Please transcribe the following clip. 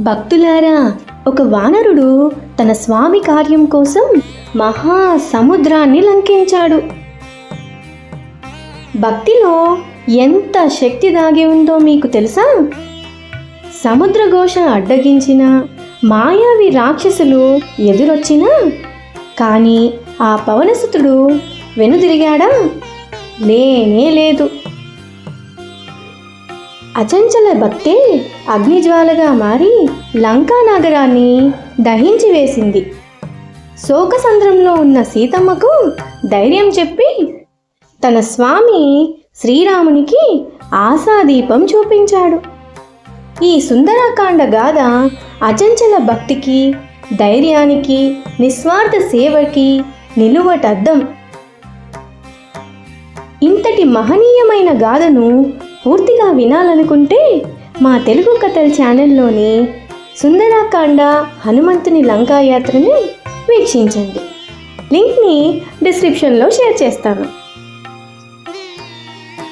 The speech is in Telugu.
భక్తులారా ఒక వానరుడు తన స్వామి కార్యం కోసం మహా సముద్రాన్ని లంకించాడు. భక్తిలో ఎంత శక్తి దాగి ఉందో మీకు తెలుసా? సముద్ర ఘోష అడ్డగించిన మాయావి రాక్షసులు ఎదురొచ్చినా కానీ ఆ పవనసుతుడు వెనుదిరిగాడా? లేనే లేదు. అచంచల భక్తే అగ్నిజ్వాలగా మారి లంకా నగరాన్ని దహించి వేసింది. శోకసంద్రంలో ఉన్న సీతమ్మకు ధైర్యం చెప్పి తన స్వామి శ్రీరామునికి ఆశాదీపం చూపించాడు. ఈ సుందరకాండ గాథ అచంచల భక్తికి ధైర్యానికి నిస్వార్థ సేవకి నిలువటద్దం. ఇంతటి మహనీయమైన గాథను పూర్తిగా వినాలనుకుంటే మా తెలుగు కథల ఛానల్లోని సుందరాకాండ హనుమంతుని లంకాయాత్రని వీక్షించండి. లింక్ని డిస్క్రిప్షన్లో షేర్ చేస్తాను.